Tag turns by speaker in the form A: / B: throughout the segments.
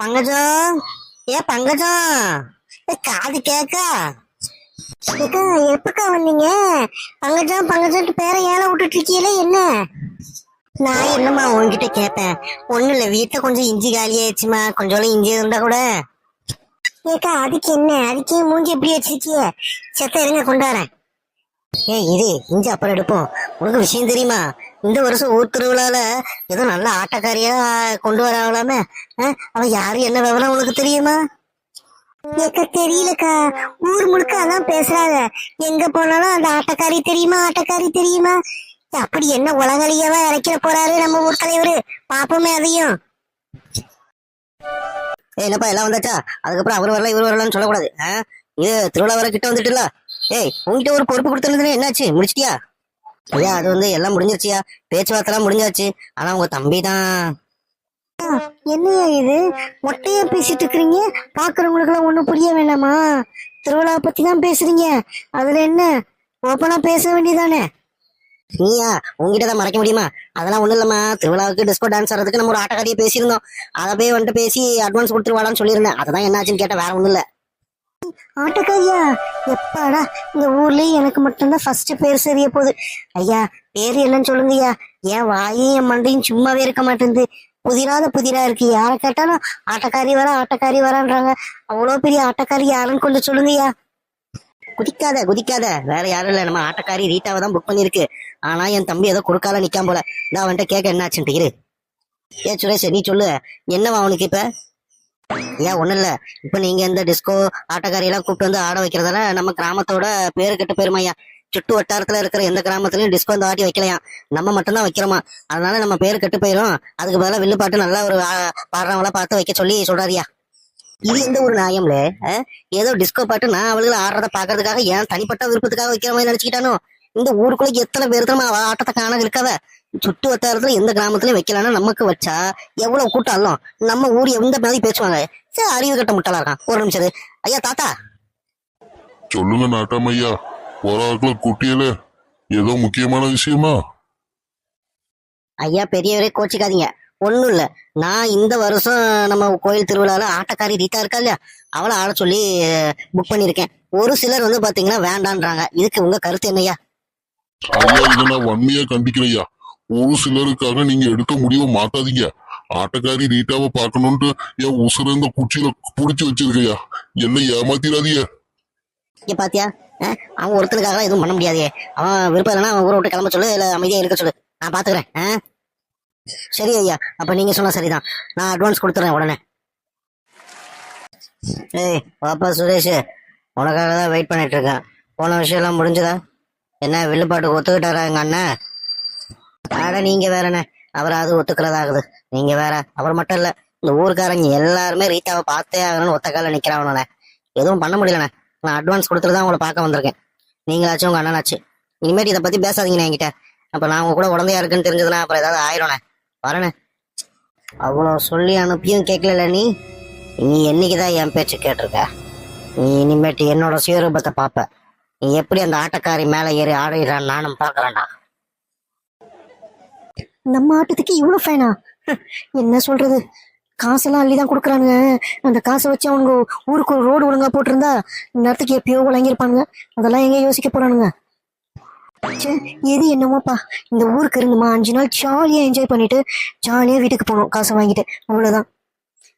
A: பங்கஜம் ஏ பங்கஜம் காது கேக்கா ஏக்கா எப்பக்கா வந்தீங்க? பங்கஜம் பங்கஜம்ட்டு பேரை ஏழை விட்டுட்டு இருக்கீங்களே என்ன? நான் என்னம்மா உன்கிட்ட கேட்பேன்? ஒன்றும் இல்ல வீட்டில் கொஞ்சம் இஞ்சி காலியாயிடுச்சுமா கொஞ்சம் இஞ்சி இருந்தா கூட. ஏக்கா அதுக்கு என்ன? அதுக்கே மூஞ்சி எப்படி வச்சிருக்கிய? செத்த இருங்க கொண்டாரேன் ஏய் இது இஞ்சி அப்புறம் எடுப்போம். உனக்கு விஷயம் தெரியுமா? இந்த வருஷம் ஊர் திருவிழால ஏதோ நல்ல ஆட்டக்காரியா கொண்டு வராங்களாமே அவன் யாரு என்ன விவரம் உனக்கு தெரியுமா? ஏக்கா தெரியலக்கா. ஊர் முழுக்க அதான் பேசுறாங்க. எங்க போனாலும் அந்த ஆட்டக்காரி தெரியுமா ஆட்டக்காரி தெரியுமா? அப்படி என்ன உலகலியவா இறக்கிற போறாரு நம்ம ஊர் தலைவரு? பாப்போமே அதையும். ஏய் என்னப்பா எல்லாம் வந்தாச்சா? அதுக்கப்புறம் அவர் வரல இவர் வரலன்னு சொல்லக்கூடாது இது திருவிழா வர கிட்ட வந்துட்டுல ஏய் உங்ககிட்ட ஒரு பொறுப்பு கொடுத்துருந்தேன் என்னாச்சு? முடிச்சிட்டியா? ஐயா அது வந்து எல்லாம் முடிஞ்சிருச்சியா? பேச்சுவார்த்தைலாம் முடிஞ்சாச்சு. ஆனா உங்க தம்பி தான் என்னையா இது? மொட்டையா பேசிட்டு இருக்கிறீங்க? பாக்குறவங்களுக்கு எல்லாம் ஒண்ணும் புரிய வேணாமா திருவிழா பத்தி தான் பேசுறீங்க. அதுல என்ன? ஓப்பனா பேச வேண்டியதானே? நீயா உங்ககிட்ட தான் மறைக்க முடியுமா? அதெல்லாம் ஒண்ணும் இல்லம்மா. திருவிழாவுக்கு டிஸ்கோ டான்ஸ் ஆடுறதுக்கு நம்ம ஒரு ஆட்டக்காரியை பேசியிருந்தோம். அதை போய் வந்துட்டு பேசி அட்வான்ஸ் கொடுத்துருவாளான்னு சொல்லியிருந்தேன். அதுதான் என்னாச்சுன்னு கேட்டேன் வேற ஒண்ணும் இல்ல. ஆட்டக்காரியா? எப்பாடா இந்த ஊர்லயே எனக்கு மட்டும்தான் ஃபர்ஸ்ட் பேர் சரிய போகுது. ஐயா பேர் என்னன்னு சொல்லுங்கய்யா என் வாயும் என் மண்டையும் சும்மாவே இருக்க மாட்டேங்குது. புதிராத புதிரா இருக்கு. யாரை கேட்டாலும் ஆட்டக்காரி வர ஆட்டக்காரி வரான்றாங்க. அவ்வளோ பெரிய ஆட்டக்காரி யாருன்னு கொஞ்சம் சொல்லுங்கய்யா குதிக்காத குதிக்காத. வேற யாரும் இல்லை. நம்ம ஆட்டக்காரி ரீட்டாவை தான் புக் பண்ணியிருக்கு. ஆனா என் தம்பி ஏதோ கொடுக்கால நிக்காம போல. நான் வந்துட்டு கேட்க என்னாச்சுன்ட்டு இரு. ஏ சுரேஷ் நீ சொல்லு. என்னவா அவனுக்கு இப்ப? ஏன் ஒண்ணும் இல்ல. இப்ப நீங்க இந்த டிஸ்கோ ஆட்டக்காரி எல்லாம் கூப்பிட்டு வந்து ஆட வைக்கிறதால நம்ம கிராமத்தோட பேரு கெட்ட பெருமையா சுட்டு வட்டாரத்துல இருக்கிற எந்த கிராமத்துலயும் டிஸ்கோ வந்து ஆட்டி வைக்கலையா? நம்ம மட்டும்தான் வைக்கிறோமா? அதனால நம்ம பேரு கெட்டு போயிடும் அதுக்கு பதிலா வில்லு பாட்டு நல்லா ஒரு பாடுறவங்களா பார்த்து வைக்க சொல்லி சொல்றாரியா இது எந்த ஒரு நியாயம்ல ஏதோ டிஸ்கோ பாட்டு நான் அவளுகளை ஆடுறத பாக்குறதுக்காக ஏன் தனிப்பட்ட விருப்பத்துக்காக வைக்கிற மாதிரி நினைச்சுக்கிட்டானோ? இந்த ஊருக்குள்ள எத்தனை பேர் தான் அவ ஆட்டத்தை காண இருக்காவ சுட்டு வட்டாரத்துல எந்த கிராமத்துலயும் வைக்கலன்னா நமக்கு வச்சா எவ்வளவு கூட்டம் நம்ம ஊர் எந்த மாதிரி பேசுவாங்க? சரி அறிவு கட்ட முட்டாளா இருக்கான். ஒரு நிமிஷம். ஐயா தாத்தா.
B: சொல்லுங்க நாட்டாமையா போராக்கள குட்டியல. ஏதோ முக்கியமான விஷயமா?
A: ஐயா பெரியவரே கோச்சிக்காதீங்க. ஒண்ணும் இல்ல. நான் இந்த வருஷம் நம்ம கோயில் திருவிழால ஆட்டக்காரி ரீட்டா இருக்கா இல்லையா? அவளை ஆட சொல்லி புக் பண்ணிருக்கேன் ஒரு சிலர் வந்து பாத்தீங்கன்னா வேண்டான்றாங்க. இதுக்கு உங்க கருத்து என்னய்யா?
B: ஐயா இதை நான் வன்மையா கண்டிக்கிறையா ஒரு சிலருக்காக நீங்க எடுத்த முடிவை மாத்தாதீங்க ஆட்டக்காரி ரீட்டாவை பார்க்கணும்ட்டு என் உசுர இந்த குச்சியில புடிச்சு வச்சிருக்கையா? என்ன ஏமாத்திராதிய
A: இங்க பாத்தியா? அவன் ஒருத்தனுக்காக எதுவும் பண்ண முடியாதே. அவன் விருப்பம் இல்லைன்னா அவன் ஊரை விட்டு கிளம்ப சொல்லு இல்ல அமைதியா இருக்க சொல்லு. நான் பாத்துக்கிறேன். சரி ஐயா அப்ப நீங்க சொன்னா சரிதான். நான் அட்வான்ஸ் கொடுத்துறேன் உடனே. ஏய் பாப்பா சுரேஷ் உனக்காக தான் வெயிட் பண்ணிட்டு இருக்கேன். போன விஷயம் எல்லாம் முடிஞ்சதா? என்ன வில்லுப்பாட்டுக்கு ஒத்துக்கிட்டாரா எங்க அண்ணன்? ஆட நீங்க வேறண்ணே அவராவது ஒத்துக்கிறதாகுது நீங்க வேற அவர் மட்டும் இல்ல இந்த ஊருக்காரங்க எல்லாருமே ரீட்டாவை பார்த்தே ஆகணும்னு ஒத்த கால எதுவும் பண்ண முடியலண்ணே. நான் அட்வான்ஸ் கொடுத்துட்டு தான் உங்களை பார்க்க வந்திருக்கேன். நீங்களாச்சும் உங்க அண்ணனாச்சு. இனிமேட்டு இதை பத்தி பேசாதீங்கண்ணே என்கிட்ட. அப்ப நான் உங்க கூட உடந்தையா இருக்குன்னு தெரிஞ்சதுன்னா அப்புறம் ஏதாவது ஆயிடும்ண்ணே வரேண்ணே. அவ்வளோ சொல்லி அனுப்பியும் கேட்கல நீ? நீ என்னைக்குதான் என் பேச்சு கேட்டிருக்க? நீ இனிமேட்டு என்னோட சுயரூபத்தை பார்ப்ப. நீ எப்படி அந்த ஆட்டக்காரி மேலே ஏறி ஆடுகிறான்னு நானும் பார்க்குறேண்ணா நம்ம ஆட்டத்துக்கு இவ்வளோ ஃபேனா என்ன சொல்றது? காசெல்லாம் அள்ளி தான் கொடுக்குறானுங்க. அந்த காசை வச்சு அவனுங்க ஊருக்கு ஒரு ரோடு ஒழுங்கா போட்டிருந்தா நேரத்துக்கு எப்பயோ வழங்கியிருப்பானுங்க. அதெல்லாம் எங்கே யோசிக்க போறானுங்க. எது என்னமோப்பா? இந்த ஊருக்கு இருந்துமா அஞ்சு நாள் ஜாலியாக என்ஜாய் பண்ணிட்டு ஜாலியாக வீட்டுக்கு போகணும் காசை வாங்கிட்டு. அவ்வளோதான்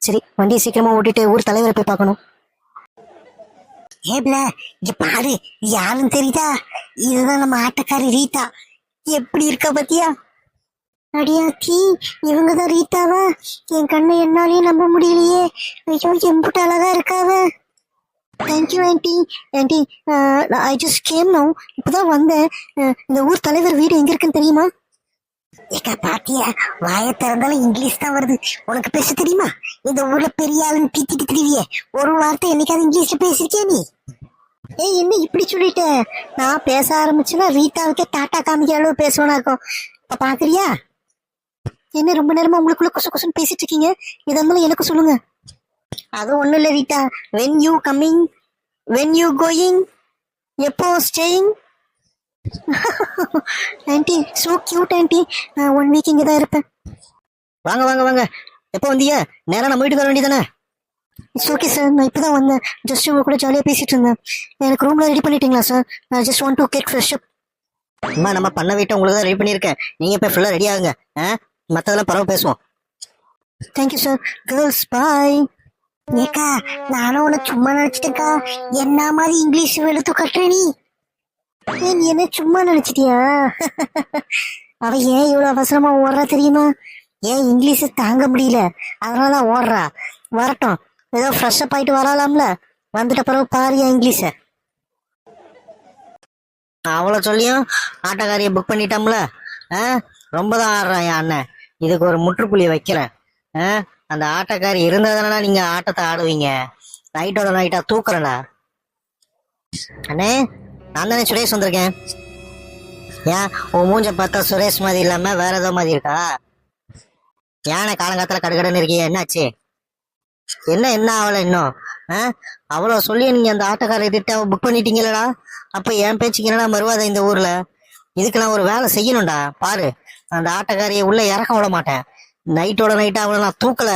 A: சரி வண்டியை சீக்கிரமா ஓட்டிட்டு ஊர் தலைவரை போய் பார்க்கணும். ஏப்ல இங்க பாரு யாருன்னு தெரியுதா? இதுதான் நம்ம ஆட்டக்காரி ரீதா. எப்படி இருக்கா பத்தியா? அடியாச்சி இவங்க தான் ரீட்டாவா என் கண்ணை என்னாலையும் நம்ப முடியலையே. ஐயோ எம்புட்டு அழகா இருக்காவ thank you auntie auntie I just came no இப்போதான் வந்தேன். Uh, இந்த ஊர் தலைவர் வீடு எங்க இருக்குன்னு தெரியுமா? ஏக்கா பாத்தியா? வாய திறந்தாலும் இங்கிலீஷ் தான் வருது. உனக்கு பேச தெரியுமா? இந்த ஊர்ல பெரிய ஆளுன்னு தீத்திட்டு திரிவியே. ஒரு வார்த்தை என்னைக்காவது இங்கிலீஷ்ல பேசிருக்கியா நீ? ஏய் என்ன இப்படி சொல்லிட்டேன் நான் பேச ஆரம்பிச்சுன்னா ரீதாவுக்கே டாட்டா காமிக்கிற அளவு பேசுவேனா இருக்கும் இப்போ பார்க்குறியா என்ன ரொம்ப நேரமா உங்களுக்குள்ள கொசு கொசுன்னு பேசிட்டு இருக்கீங்க எதா இருந்தாலும் எனக்கு சொல்லுங்க. அது ஒண்ணும் இல்ல Rita when you coming when you going எப்போ staying auntie so cute auntie one week இங்கே தான் இருப்பேன். வாங்க வாங்க வாங்க. எப்போ வந்தீங்க? நேரா நம்ம வீட்டுக்கு வர வேண்டியதானே இட்ஸ் ஓகே சார் நான் இப்போ தான் வந்தேன். ஜஸ்ட் உங்க கூட ஜாலியாக பேசிட்டு இருந்தேன். எனக்கு ரூம்ல ரெடி பண்ணிட்டீங்களா சார் நான் just want to get fresh up அம்மா நம்ம பண்ண வீட்டை உங்களுக்கு தான் ரெடி பண்ணியிருக்கேன். நீங்கள் இப்போ ஃபுல்லாக ரெடி ஆகுங்க. ஆ? மற்றதெல்லாம் பரவ பேசுவோம். தேங்க்யூ சார் கேர்ள்ஸ் பாய் ஏக்கா நானும் உன சும்மா நினைச்சிட்டேக்கா என்ன மாதிரி இங்கிலீஷ் எழுத்து கட்டுற நீ? நீ என்ன சும்மா நினைச்சிட்டியா? அவ ஏன் இவ்வளவு அவசரமா ஓடுறா தெரியுமா? ஏன் இங்கிலீஷ் தாங்க முடியல? அதனால தான் ஓடுறா. வரட்டும். ஏதோ ஃப்ரெஷ்ஷப் ஆகிட்டு ஆயிட்டு வரலாம்ல. வந்துட்ட பிறகு பாரியா இங்கிலீஷ. அவ்வளோ சொல்லியும் ஆட்டோக்காரியை புக் பண்ணிட்டோம்ல. ஆ? ரொம்ப தான் ஆடுறான் என் அண்ணன். இதுக்கு ஒரு முற்றுப்புள்ளி வைக்கிறேன். ஆ? அந்த ஆட்டக்காரி இருந்தா தானடா நீங்க ஆட்டத்தை ஆடுவீங்க. நைட்டோட நைட்டா தூக்குறேன்டா. அண்ணே நான் தானே சுரேஷ் வந்திருக்கேன். ஏன் உன் மூஞ்ச பார்த்தா சுரேஷ் மாதிரி இல்லாம வேற ஏதோ மாதிரி இருக்கா? ஏன காலங்காலத்துல கடுகடுன்னு இருக்கீங்க என்னாச்சு? என்ன என்ன ஆகல இன்னும்? ஆ? அவ்வளோ சொல்லி நீங்க அந்த ஆட்டோக்கார திட்ட புக் பண்ணிட்டீங்களடா. அப்ப என் பேச்சுக்கு என்னடா மறுவாத இந்த ஊர்ல? இதுக்கு நான் ஒரு வேலை செய்யணும்டா பாரு. அந்த ஆட்டோக்காரியை உள்ள இறக்க விட மாட்டேன். நைட்டோட நைட்டா அவளை நான் தூக்கல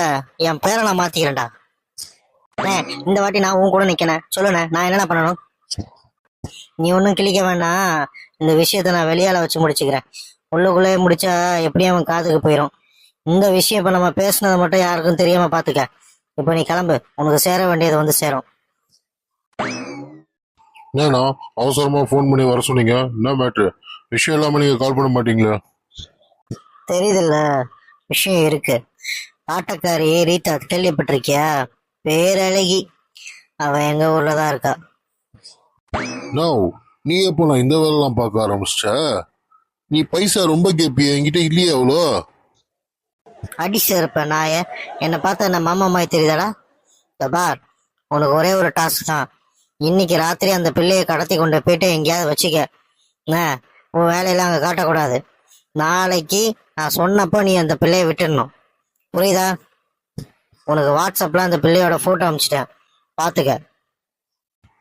A: என் பேரை நான் மாத்திக்கிறேன்டா. இந்த வாட்டி நான் உன் கூட நிக்கணேன் சொல்லுண்ணே நான் என்னென்ன பண்ணணும்? நீ ஒன்றும் கிழிக்க வேண்டாம். இந்த விஷயத்த நான் வெளியால வச்சு முடிச்சுக்கிறேன். உள்ளுக்குள்ளே முடிச்சா எப்படியும் அவன் காதுக்கு போயிடும் இந்த விஷயம் இப்ப நம்ம பேசுனதை மட்டும் யாருக்கும் தெரியாம பாத்துக்க. இப்ப நீ கிளம்பு. உனக்கு சேர வேண்டியது வந்து சேரும்.
B: என்னண்ணா அவசரமா ஃபோன் பண்ணி வர சொன்னீங்க? என்ன மேட்ரு விஷயம் இல்லாம நீங்க கால் பண்ண மாட்டீங்களா?
A: தெரியுதுல்ல? விஷயம் இருக்கு. ஆட்டக்காரி ரீதா கேள்விப்பட்டிருக்கியா? பேரழகி. அவ எங்க ஊர்ல தான் இருக்கா.
B: நோ நீ எப்போ நான் இந்த வேலைலாம் பார்க்க ஆரம்பிச்சிட்ட? நீ பைசா ரொம்ப கேப்பிய என்கிட்ட இல்லையே அவ்வளோ?
A: அடிச்சு இருப்ப நாய. என்னை பார்த்தா என்ன மாமா மாதிரி தெரியுதாடா? இந்த பார் உனக்கு ஒரே ஒரு டாஸ்க் தான். இன்னைக்கு ராத்திரி அந்த பிள்ளையை கடத்தி கொண்டு போயிட்டு எங்கேயாவது வச்சுக்க. என்ன? உன் வேலையெல்லாம் அங்கே காட்டக்கூடாது. நாளைக்கு நான் சொன்னப்போ நீ அந்த பிள்ளையை விட்டுடணும். புரியுதா? உனக்கு வாட்ஸ்அப்ல அந்த பிள்ளையோட ஃபோட்டோ அனுப்பிச்சிட்டேன் பார்த்துக்க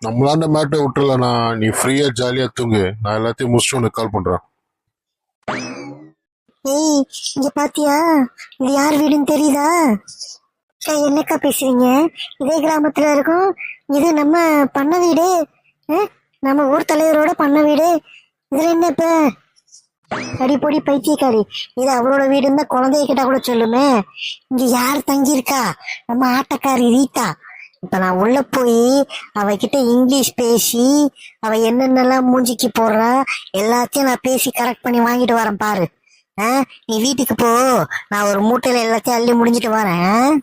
B: நம்மளாண்ட மேட்டை விட்டுலண்ணா நீ ஃப்ரீயா ஜாலியா தூங்கு. நான் எல்லாத்தையும் முடிச்சுட்டு உனக்கு கால் பண்றேன்.
A: ஏய் இங்க பாத்தியா? இது யார் வீடுன்னு தெரியுதா? அக்கா, என்னக்கா பேசுறீங்க? இதே கிராமத்துல இருக்கும். இது நம்ம பண்ண வீடு. அஹ், நம்ம ஊர் தலைவரோட பண்ண வீடு. இதுல என்ன இப்ப? அடிப்பொடி பைத்தியக்காரி. இது அவரோட வீடு இருந்தா குழந்தைய கிட்ட கூட சொல்லுமே. இங்க யார் தங்கியிருக்கா? நம்ம ஆட்டக்காரி ரீதா இப்ப நான் உள்ள போய் அவகிட்ட இங்கிலீஷ் பேசி அவ என்னென்னலாம் மூஞ்சிக்கு போடுறா எல்லாத்தையும் நான் பேசி கரெக்ட் பண்ணி வாங்கிட்டு வரேன் பாரு. நீ வீட்டுக்கு போ. நான் ஒரு மூட்டையில எல்லாத்தையும் அள்ளி முடிஞ்சிட்டு வரேன்.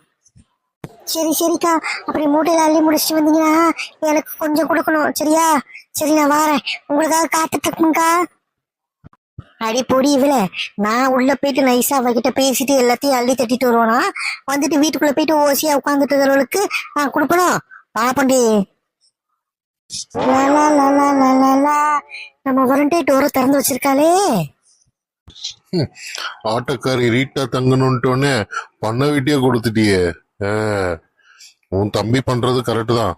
A: சரி சரிக்கா. அப்படி மூட்டையில அள்ளி முடிச்சிட்டு வந்தீங்கன்னா எனக்கு கொஞ்சம் கொடுக்கணும். சரியா? சரி நான் வரேன். உங்களுக்காக காத்துட்டு இருக்குங்கக்கா அடி பொடி இவள நான் உள்ள போயிட்டு நைஸா அவகிட்ட பேசிட்டு எல்லாத்தையும் அள்ளி தட்டிட்டு வருவானா? வந்துட்டு வீட்டுக்குள்ள போயிட்டு ஓசியா உட்காந்துட்டு இருக்கிறவளுக்கு நான் கொடுக்கணும் பாப்பண்டி நம்ம வரண்டே டோரை திறந்து வச்சிருக்காளே.
B: ஆட்டோக்காரி ரீட்டா தங்கணும்ட்டோன்னே பண்ண வீட்டையே கொடுத்துட்டியே. உன் தம்பி பண்றது கரெக்டு தான்.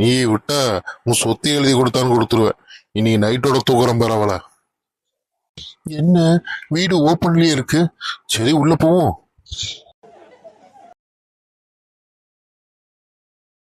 B: நீ விட்டா உன் சொத்து எழுதி கொடுத்தான்னு கொடுத்துருவேன். இன்னைக்கு நைட்டோட தூக்குறம் பரவாயில்ல என்ன? வீடு ஓப்பன்லயே இருக்கு. சரி உள்ள போவோம்.